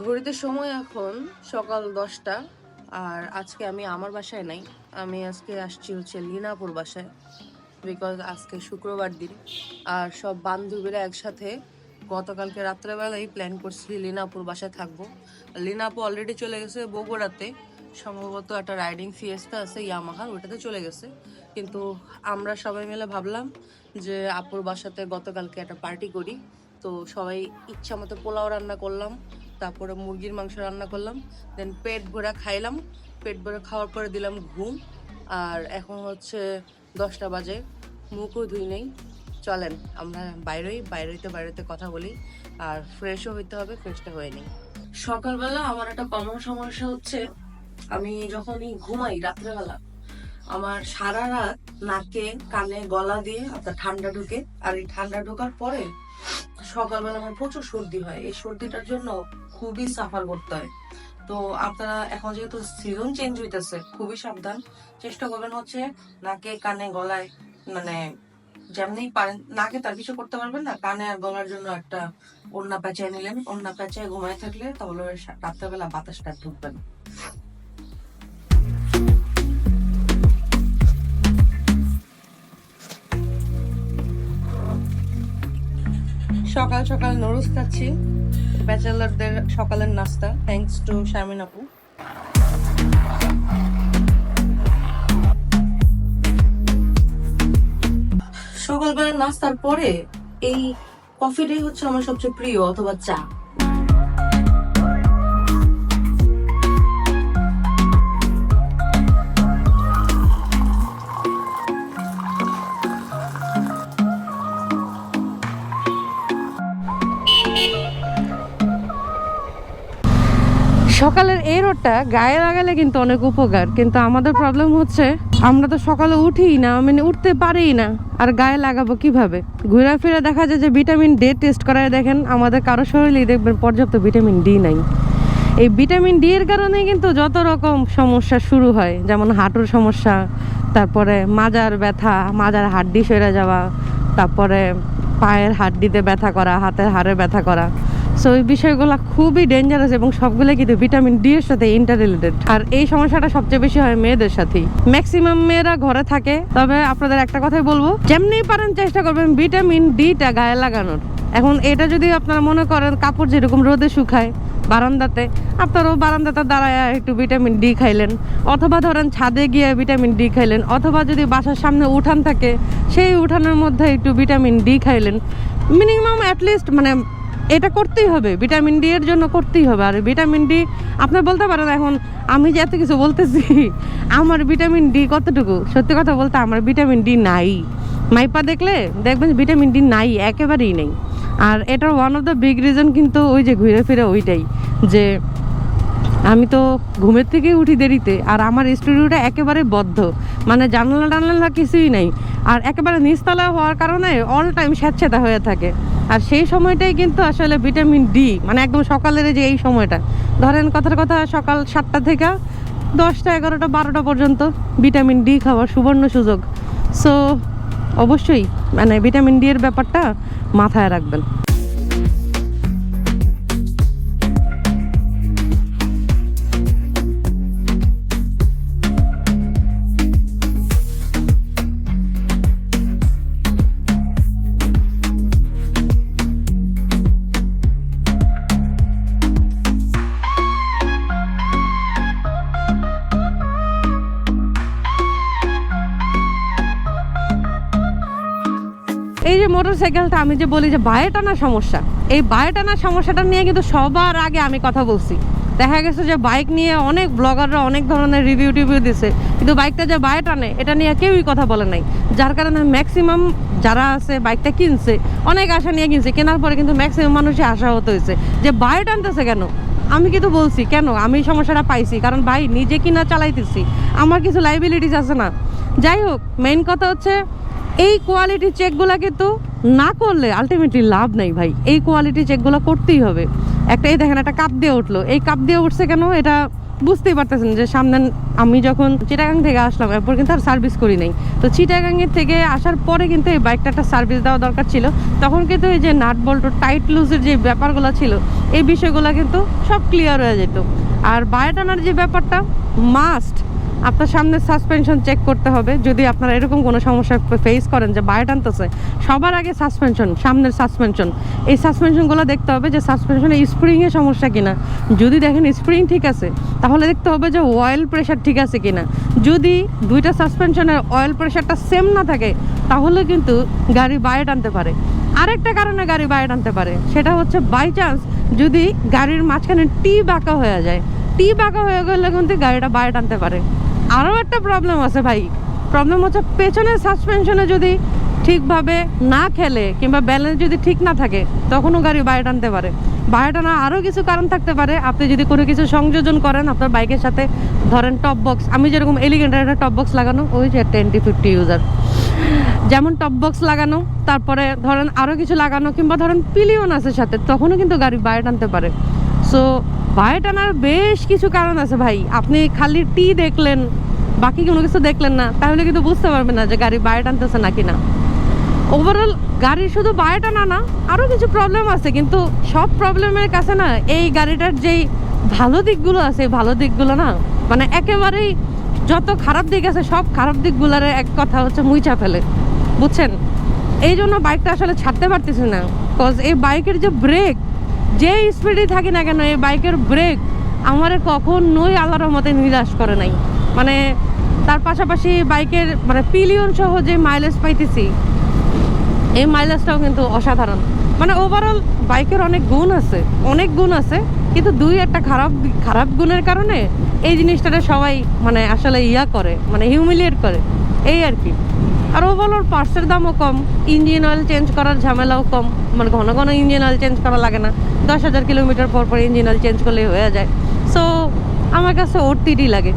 ঘড়িতে সময় এখন সকাল দশটা, আর আজকে আমি আমার বাসায় নাই। আমি আজকে আসছি হচ্ছে লিনাপুর বাসায় বিকজ আজকে শুক্রবার দিন। আর সব বান্ধবীরা একসাথে গতকালকে রাত্রেবেলায় প্ল্যান করছি লিনাপুর বাসায় থাকব। লিনাপু অলরেডি চলে গেছে বগুড়াতে। সম্ভবত একটা রাইডিং ফিয়েস্তা আছে ইয়ামাহার ওটাতে চলে গেছে। কিন্তু আমরা সবাই মিলে ভাবলাম যে আপুর বাসাতে গতকালকে একটা পার্টি করি। তো সবাই ইচ্ছা মতো পোলাও রান্না করলাম। তারপরে মুরগির মাংস রান্না করলাম। দেন পেট ভরা খাইলাম। পেট ভরা খাওয়ার পরে দিলাম ঘুম। আর এখন হচ্ছে দশটা বাজে। মুখও ধুই নেই। চলেন, আমরা বাইরেই, বাইরেতে বাইরেতে কথা বলি। আর ফ্রেশও হইতে হবে ফ্রেশটা হয়ে নেই। সকালবেলা আমার একটা কমন সমস্যা হচ্ছে, আমি যখনই ঘুমাই রাত্রেবেলা, আমার সারা রাত নাকে, কানে, গলা দিয়ে আপনার ঠান্ডা ঢুকে। আর এই ঠান্ডা ঢোকার পরে সকালবেলা আমার প্রচুর সর্দি হয়। এই সর্দিটার জন্য খুবই সাফার করতে হয়। তো আপনারা এখন যেহেতু সিজন চেঞ্জ হইতেছে, খুবই সাবধান। চেষ্টা করবেন হচ্ছে নাকে, কানে, গলায় মানে যেমনি পারেন, নাকে তার কিছু করতে পারবেন না, কানে আর গলার জন্য একটা ওড়না পেঁচায় নিলেন। ওড়না পেঁচায় ঘুমায় থাকলে তাহলে রাত্রেবেলা বাতাসটা ঢুকবে সকাল সকাল নুডলস খাচ্ছি। ব্যাচেলারদের সকালের নাস্তা। থ্যাংকস টু শারমিন আপু। সকালবেলা নাস্তার পরে এই কফিটাই হচ্ছে আমার সবচেয়ে প্রিয়, অথবা চা। সকালের এই রোডটা গায়ে লাগালে কিন্তু অনেক উপকার, কিন্তু আমাদের প্রবলেম হচ্ছে আমরা তো সকালে উঠি না মানে উঠতে পারি না। আর গায়ে লাগাবো কীভাবে? ঘুরে ফিরে দেখা যায় যে ভিটামিন ডি টেস্ট করায় দেখেন, আমাদের কারও শরীরেই দেখবেন পর্যাপ্ত ভিটামিন ডি নাই। এই ভিটামিন ডি এর কারণে কিন্তু যত রকম সমস্যা শুরু হয়, যেমন হাঁটুর সমস্যা, তারপরে মাজার ব্যথা, মাজার হাড্ডি সরে যাওয়া, তারপরে পায়ের হাড্ডিতে ব্যথা করা, হাতের হাড়ে ব্যথা করা সো এই বিষয়গুলো খুবই ডেঞ্জারাস এবং সবগুলো কিন্তু ভিটামিন ডি এর সাথে ইন্টার রিলেটেড আর এই সমস্যাটা সবচেয়ে বেশি হয় মেয়েদের সাথেই। ম্যাক্সিমাম মেয়েরা ঘরে থাকে। তবে আপনাদের একটা কথাই বলব যেমনি পারেন চেষ্টা করবেন ভিটামিন ডিটা গায়ে লাগানোর। এখন এটা যদি আপনারা মনে করেন কাপড় যেরকম রোদে শুকায় বারান্দাতে আপনারাও বারান্দাতে দাঁড়ায় একটু ভিটামিন ডি খাইলেন। অথবা ধরেন ছাদে গিয়ে ভিটামিন ডি খাইলেন, অথবা যদি বাসার সামনে উঠান থাকে, সেই উঠানের মধ্যে একটু ভিটামিন ডি খাইলেন। মিনিমাম অ্যাটলিস্ট মানে এটা করতেই হবে, ভিটামিন ডি এর জন্য করতেই হবে। আর ভিটামিন ডি আপনি বলতে পারেন এখন, আমি যে এত কিছু বলতেছি, আমার ভিটামিন ডি কতটুকু? সত্যি কথা বলতে আমার ভিটামিন ডি নাই। মাইপা দেখলে দেখবেন ভিটামিন ডি নাই, একেবারেই নেই। আর এটার one of the big reason কিন্তু ওই যে ঘুরে ফিরে ওইটাই, যে আমি তো ঘুমের থেকে উঠি দেরিতে, আর আমার স্টুডিওটা একেবারে বদ্ধ। মানে জানলা টানলা কিছুই নাই। আর একেবারে নিচতলা হওয়ার কারণে অল টাইম স্যাঁতস্যাঁতা হয়ে থাকে। আর সেই সময়টাই কিন্তু আসলে ভিটামিন ডি মানে একদম সকালের যে এই সময়টা। ধরেন কথার কথা, সকাল সাতটা থেকে দশটা, এগারোটা, বারোটা পর্যন্ত ভিটামিন ডি খাওয়ার সুবর্ণ সুযোগ। সো অবশ্যই মানে ভিটামিন ডি এর ব্যাপারটা মাথায় রাখবেন। যে মোটর সাইকেলটা আমি যে বলি যে বায়ে টানার সমস্যা, এই বায়ে টানার সমস্যাটা নিয়ে কিন্তু সবার আগে আমি কথা বলছি। দেখা গেছে যে বাইক নিয়ে অনেক ব্লগাররা অনেক ধরনের রিভিউ টিভিউ দিছে, কিন্তু বাইকটা যে বায়ে টানে এটা নিয়ে কেউই কথা বলে নাই। যার কারণে ম্যাক্সিমাম যারা আছে বাইকটা কিনছে, অনেক আশা নিয়ে কিনছে, কেনার পরে কিন্তু ম্যাক্সিমাম মানুষই আশাহত হয়েছে যে বায়ে টানতেছে কেন? আমি কিন্তু বলছি, কেন? আমি সমস্যাটা পাইছি, কারণ ভাই নিজে কিনা চালাইতেছি, আমার কিছু লাইবিলিটিস আছে না। যাই হোক মেইন কথা হচ্ছে এই কোয়ালিটি চেকগুলো কিন্তু না করলে আলটিমেটলি লাভ নাই ভাই। এই কোয়ালিটি চেকগুলো করতেই হবে। একটা এই দেখেন, একটা কাপ দিয়ে উঠল। এই কাপ দিয়ে উঠছে কেন? এটা বুঝতেই পারতেছেন যে সামনে আমি যখন চিটাগাং থেকে আসলাম, এরপর কিন্তু আর সার্ভিস করি নাই। তো চিটাগাংয়ের থেকে আসার পরে কিন্তু এই বাইকটা একটা সার্ভিস দেওয়া দরকার ছিল। তখন কিন্তু এই যে নাট বল্ট টাইট লুজের যে ব্যাপারগুলো ছিল, এই বিষয়গুলো কিন্তু সব ক্লিয়ার হয়ে যেত। আর বায়োটানার যে ব্যাপারটা মাস্ট আপনার সামনে সাসপেনশন চেক করতে হবে। যদি আপনারা এরকম কোনো সমস্যা ফেস করেন যে বায়োট টানতেছে, সবার আগে সাসপেনশন সামনের সাসপেনশন এই সাসপেনশনগুলো দেখতে হবে যে সাসপেনশনে স্প্রিংয়ে সমস্যা কিনা। যদি দেখেন স্প্রিং ঠিক আছে, তাহলে দেখতে হবে যে অয়েল প্রেশার ঠিক আছে কিনা। যদি দুইটা সাসপেনশনের অয়েল প্রেশারটা সেম না থাকে, তাহলে কিন্তু গাড়ি বায়োট টানতে পারে। আরেকটা কারণে গাড়ি বায়োট আনতে পারে, সেটা হচ্ছে বাই চান্স যদি গাড়ির মাঝখানে টি বাঁকা হয়ে যায়। টি বাঁকা হয়ে গেলে কিন্তু গাড়িটা বায়োট আনতে পারে। আরও একটা প্রবলেম আছে ভাই। প্রবলেম হচ্ছে পেছনের সাসপেনশনে যদি ঠিকভাবে না খেলে কিংবা ব্যালেন্স যদি ঠিক না থাকে, তখনও গাড়ি বাইরে টানতে পারে। বায়োট আনা আরও কিছু কারণ থাকতে পারে। আপনি যদি কোনো কিছু সংযোজন করেন, আপনার বাইকের সাথে ধরেন টপ বক্স আমি যেরকম এলিগেন্টের একটা টপ বক্স লাগানো, ওই যে টোয়েন্টি ফিফটি ইউজার যেমন টপ বক্স লাগানো, তারপরে ধরেন আরও কিছু লাগানো, কিংবা ধরেন পিলিয়ন আছে সাথে, তখনও কিন্তু গাড়ি বাইরে টানতে পারে। সো বায়োট টানার বেশ কিছু কারণ আছে ভাই। আপনি খালি টি দেখলেন, বাকি কোনো কিছু দেখলেন না, তাহলে কিন্তু বুঝতে পারবেন না যে গাড়ি বায়োট আনতেছে নাকি না ওভারঅল গাড়ির শুধু বায়োটা টানা না আরও কিছু প্রবলেম আছে, কিন্তু সব প্রবলেমের কাছে না, এই গাড়িটার যেই ভালো দিকগুলো আছে ভালো দিকগুলো না মানে একেবারেই যত খারাপ দিক আছে, সব খারাপ দিকগুলোর এক কথা হচ্ছে মুইচা ফেলে। বুঝছেন? এই জন্য বাইকটা আসলে ছাড়তে পারতেছি না কজ এই বাইকের যে ব্রেক যে স্পিডে থাকি না কেন, এই বাইকের ব্রেক আমার কখনোই আল্লাহর মতে নিরাশ করে নাই। মানে তার পাশাপাশি বাইকের মানে পিলিয়ন সহ যে মাইলেজ পাইতেছি, এই মাইলেজটাও কিন্তু অসাধারণ। মানে ওভারঅল বাইকের অনেক গুণ আছে, অনেক গুণ আছে, কিন্তু দুই একটা খারাপ খারাপ গুণের কারণে এই জিনিসটাতে সবাই মানে আসলে ইয়া করে মানে হিউমিলিয়েট করে। এই আর কি। আর ওভারঅল পার্টসের দামও কম ইঞ্জিন অয়েল চেঞ্জ করার ঝামেলাও কম। মানে ঘন ঘন ইঞ্জিন অয়েল চেঞ্জ করা লাগে না। দশ হাজার কিলোমিটার পর পর ইঞ্জিন অয়েল চেঞ্জ করলেই হয়ে যায়। সো আমার কাছে ওটিটি লাগে।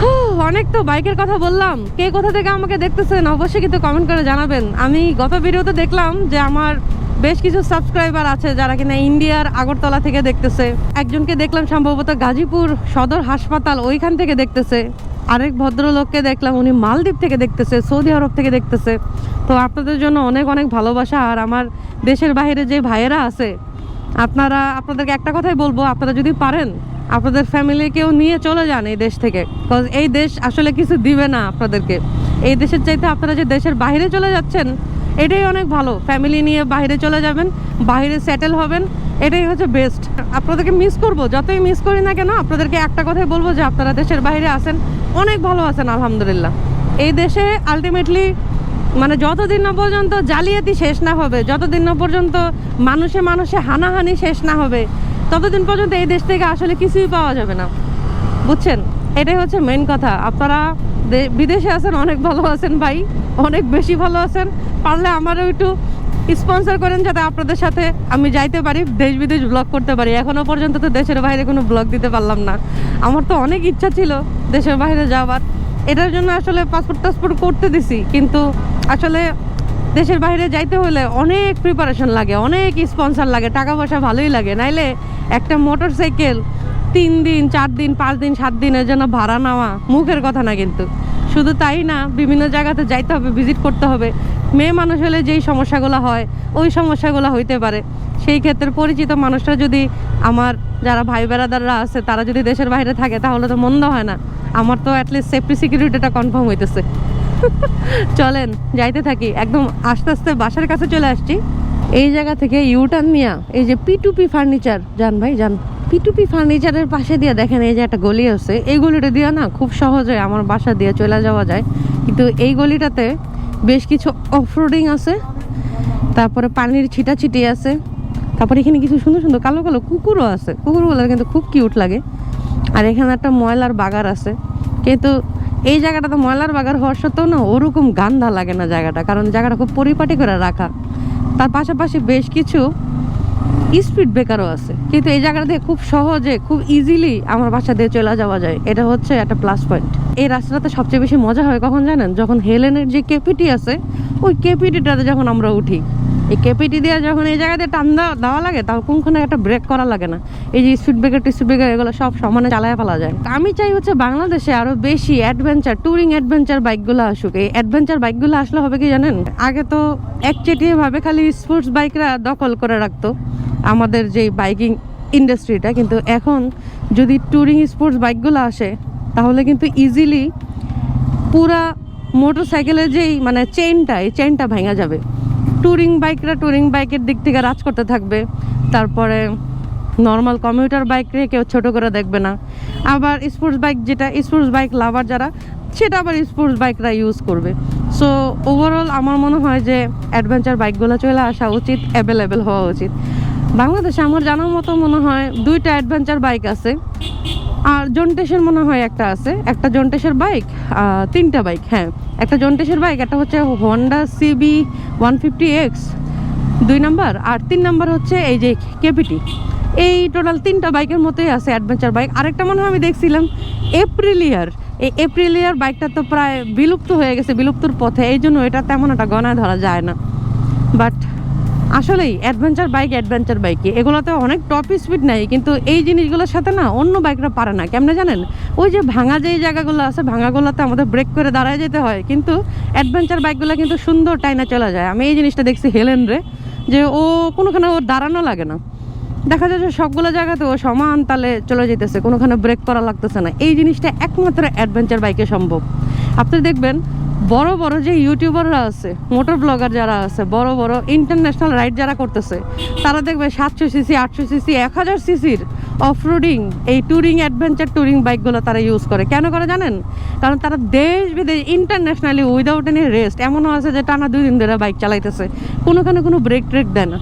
হুঁ, অনেক তো বাইকের কথা বললাম। কে কোথা থেকে আমাকে দেখতেছেন অবশ্যই কিন্তু কমেন্ট করে জানাবেন। আমি গত ভিডিওতে দেখলাম যে আমার বেশ কিছু সাবস্ক্রাইবার আছে যারা কিনা ইন্ডিয়ার আগরতলা থেকে দেখতেছে। একজনকে দেখলাম সম্ভবত গাজীপুর সদর হাসপাতাল ওইখান থেকে দেখতেছে। আরেক ভদ্রলোককে দেখলাম, উনি মালদ্বীপ থেকে দেখতেছে, সৌদি আরব থেকে দেখতেছে। তো আপনাদের জন্য অনেক অনেক ভালোবাসা, আর আমার দেশের বাইরে যে ভাইয়েরা আছে, আপনারা, আপনাদেরকে একটা কথাই বলব, আপনারা যদি পারেন, আপনাদের ফ্যামিলিকেও নিয়ে চলে যান এই দেশ থেকে। কজ এই দেশ আসলে কিছু দিবে না আপনাদেরকে। এই দেশের চাইতে আপনারা যে দেশের বাইরে চলে যাচ্ছেন, এটাই অনেক ভালো। ফ্যামিলি নিয়ে বাইরে চলে যাবেন, বাইরে সেটেল হবেন এটাই হচ্ছে বেস্ট আপনাদেরকে মিস করব, যতই মিস করি না কেন, আপনাদেরকে একটা কথাই বলব যে আপনারা দেশের বাইরে আছেন, অনেক ভালো আছেন, আলহামদুলিল্লাহ। এই দেশে আলটিমেটলি মানে যতদিন না পর্যন্ত জালিয়াতি শেষ না হবে, যতদিন না পর্যন্ত মানুষে মানুষে হানাহানি শেষ না হবে, ততদিন পর্যন্ত এই দেশ থেকে আসলে কিছুই পাওয়া যাবে না। বুঝছেন? এটাই হচ্ছে মেন কথা। আপনারা বিদেশে আছেন, অনেক ভালো আছেন ভাই, অনেক বেশি ভালো আছেন। পারলে আমারও একটু স্পন্সর করেন যাতে আপনাদের সাথে আমি যাইতে পারি, দেশ বিদেশ ব্লগ করতে পারি। এখনও পর্যন্ত তো দেশের বাইরে কোনো ব্লগ দিতে পারলাম না। আমার তো অনেক ইচ্ছা ছিল দেশের বাইরে যাওয়ার। এটার জন্য আসলে পাসপোর্ট টাসপোর্ট করতে দিছি, কিন্তু আসলে দেশের বাইরে যাইতে হলে অনেক প্রিপারেশন লাগে, অনেক স্পন্সর লাগে টাকা পয়সা ভালোই লাগে। নাইলে একটা মোটর সাইকেল তিন দিন, চার দিন, পাঁচ দিন, সাত দিনের জন্য ভাড়া নেওয়া মুখের কথা না কিন্তু। শুধু তাই না, বিভিন্ন জায়গাতে যাইতে হবে ভিজিট করতে হবে। মেয়ে মানুষ হলে যেই সমস্যাগুলো হয়, ওই সমস্যাগুলো হইতে পারে। সেই ক্ষেত্রে পরিচিত মানুষরা যদি আমার যারা ভাই বেড়াদাররা আছে, তারা যদি দেশের বাইরে থাকে, তাহলে তো মন্দ হয় না। আমার তো অ্যাটলিস্ট সেফটি সিকিউরিটিটা কনফার্ম হইতেছে। চলেন, যাইতে থাকি। একদম আস্তে আস্তে বাসার কাছে চলে আসছি। এই জায়গা থেকে ইউটার্ন নিয়া, এই যে পিটুপি ফার্নিচার যান ভাই যান পিটুপি ফার্নিচারের পাশে দিয়ে দেখেন, এই যে একটা গলি আছে। এই গলিটা দিয়ে না খুব সহজে আমার বাসা দিয়ে চলে যাওয়া যায়। কিন্তু এই গলিটাতে বেশ কিছু অফরোডিং আছে, তারপরে পানির ছিটা ছিটি আছে, তারপরে এখানে কিছু সুন্দর সুন্দর কালো কালো কুকুরও আছে কুকুরগুলো কিন্তু খুব কিউট লাগে। আর এখানে একটা ময়লার বাগার আছে, কিন্তু এই জায়গাটা তো ময়লার বাগার হওয়ার সত্ত্বেও না, ওরকম গান্ধা লাগে না জায়গাটা, কারণ জায়গাটা খুব পরিপাটি করে রাখা। তার পাশাপাশি বেশ কিছু স্পিড ব্রেকারও আছে। কিন্তু এই জায়গাটা দিয়ে খুব সহজে, খুব ইজিলি আমার বাসা দিয়ে চলে যাওয়া যায়। এটা হচ্ছে একটা প্লাস পয়েন্ট এই রাস্তাটাতে সবচেয়ে বেশি মজা হয় কখন জানেন? যখন হেলেনের যে কেপিটি আছে, ওই কেপিটিটাতে যখন আমরা উঠি, এই কেপিটি দিয়ে যখন এই জায়গাতে টান দেওয়া লাগে তখন কোনখানে একটা ব্রেক করা লাগে না। এই যে স্পিড ব্রেকার স্পিড ব্রেকার এগুলো সব সমানে চালায় ফেলা যায়। আমি চাই হচ্ছে বাংলাদেশে আরও বেশি অ্যাডভেঞ্চার ট্যুরিং অ্যাডভেঞ্চার বাইকগুলো আসুক। এই অ্যাডভেঞ্চার বাইকগুলো আসলে হবে কি জানেন? আগে তো একচেটিয়ে ভাবে খালি স্পোর্টস বাইকরা দখল করে রাখতো। আমাদের যেই বাইকিং ইন্ডাস্ট্রিটা, কিন্তু এখন যদি ট্যুরিং স্পোর্টস বাইকগুলো আসে, তাহলে কিন্তু ইজিলি পুরা মোটর সাইকেলের যেই মানে চেইনটা এই চেইনটা ভেঙে যাবে। ট্যুরিং বাইকরা ট্যুরিং বাইকের দিক থেকে রাজ করতে থাকবে। তারপরে নর্মাল কমিউটার বাইকরে কেউ ছোটো করে দেখবে না। আবার স্পোর্টস বাইক যেটা স্পোর্টস বাইক লাভার যারা, সেটা আবার স্পোর্টস বাইকরা ইউজ করবে। সো ওভারঅল আমার মনে হয় যে অ্যাডভেঞ্চার বাইকগুলো চলে আসা উচিত অ্যাভেলেবেল হওয়া উচিত। বাংলাদেশে আমার জানার মতো মনে হয় দুইটা অ্যাডভেঞ্চার বাইক আছে। আর জন্টেসের মনে হয় একটা আছে। একটা জন্টেসের বাইক তিনটা বাইক হ্যাঁ। একটা জন্টেসের বাইক একটা হচ্ছে Honda CB one fifty X দুই নাম্বার আর তিন নাম্বার হচ্ছে এই যে কেপিটি এই টোটাল তিনটা বাইকের মতোই আছে অ্যাডভেঞ্চার বাইক আরেকটা মনে হয় আমি দেখছিলাম এপ্রিলিয়ার এই এপ্রিলিয়ার বাইকটা তো প্রায় বিলুপ্ত হয়ে গেছে, বিলুপ্তর পথে। এই জন্য এটা তেমন একটা গণায় ধরা যায় না। বাট আসলেই অ্যাডভেঞ্চার বাইক অ্যাডভেঞ্চার বাইকে এগুলোতে অনেক টপ স্পিড নাই কিন্তু এই জিনিসগুলোর সাথে না অন্য বাইকরা পারে না। কেমনে জানেন? ওই যে ভাঙা যেই জায়গাগুলো আছে, ভাঙাগুলোতে আমাদের ব্রেক করে দাঁড়ায় যেতে হয়, কিন্তু অ্যাডভেঞ্চার বাইকগুলো কিন্তু সুন্দর টাইনা চলে যায়। আমি এই জিনিসটা দেখছি হেলেন রে, যে ও কোনোখানে ওর দাঁড়ানো লাগে না। দেখা যায় যে সবগুলো জায়গাতে ও সমান তালে চলে যেতেছে, কোনোখানে ব্রেক করা লাগতেছে না। এই জিনিসটা একমাত্র অ্যাডভেঞ্চার বাইকে সম্ভব। আপনি দেখবেন বড় বড় যে ইউটিউবাররা আছে মোটর ব্লগার যারা আছে, বড় বড় ইন্টারন্যাশনাল রাইড যারা করতেছে, তারা দেখবে সাতশো সিসি আটশো সিসি এক হাজার সিসির অফরোডিং এই ট্যুরিং অ্যাডভেঞ্চার ট্যুরিং বাইকগুলো তারা ইউজ করে। কেন করে জানেন? কারণ তারা দেশ বিদেশ ইন্টারন্যাশনালি উইদাউট এনি রেস্ট এমনও আছে যে টানা দুই দিন ধরে বাইক চালাইতেছে। কোনোখানে কোনো ব্রেক ট্রেক দেয় না।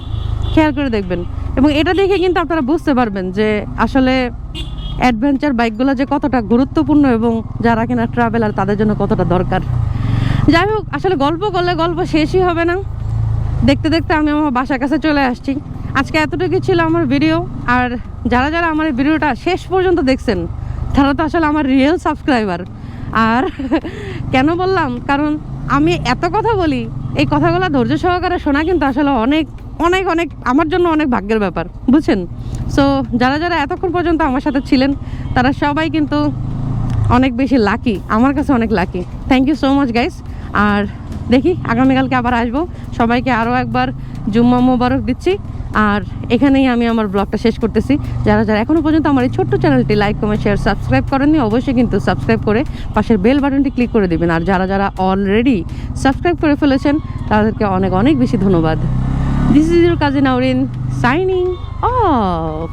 খেয়াল করে দেখবেন। এবং এটা দেখে কিন্তু আপনারা বুঝতে পারবেন যে আসলে অ্যাডভেঞ্চার বাইকগুলো যে কতটা গুরুত্বপূর্ণ এবং যারা কিনা ট্রাভেলার তাদের জন্য কতটা দরকার। যাই হোক, আসলে গল্প করলে গল্প শেষই হবে না। দেখতে দেখতে আমি আমার বাসার কাছে চলে আসছি। আজকে এতটুকু ছিল আমার ভিডিও আর যারা যারা আমার ভিডিওটা শেষ পর্যন্ত দেখছেন, তারা তো আসলে আমার রিয়েল সাবস্ক্রাইবার আর কেন বললাম? কারণ আমি এত কথা বলি, এই কথাগুলো ধৈর্য সহকারে শোনা কিন্তু আসলে অনেক অনেক অনেক, আমার জন্য অনেক ভাগ্যের ব্যাপার, বুঝছেন? সো যারা যারা এতক্ষণ পর্যন্ত আমার সাথে ছিলেন, তারা সবাই কিন্তু অনেক বেশি লাকি আমার কাছে অনেক lucky thank you so much guys আর দেখি, আগামীকালকে আবার আসব। সবাইকে আরও একবার জুম্মা মোবারক দিচ্ছি। আর এখানেই আমি আমার ব্লগটা শেষ করতেছি। যারা যারা এখনও পর্যন্ত আমার এই ছোট্ট চ্যানেলটি লাইক কমেন্ট শেয়ার সাবস্ক্রাইব করেননি, অবশ্যই কিন্তু সাবস্ক্রাইব করে পাশের বেল বাটনটি ক্লিক করে দেবেন। আর যারা যারা অলরেডি সাবস্ক্রাইব করে ফেলেছেন, তাদেরকে অনেক অনেক বেশি ধন্যবাদ। This is your cousin Aurin signing off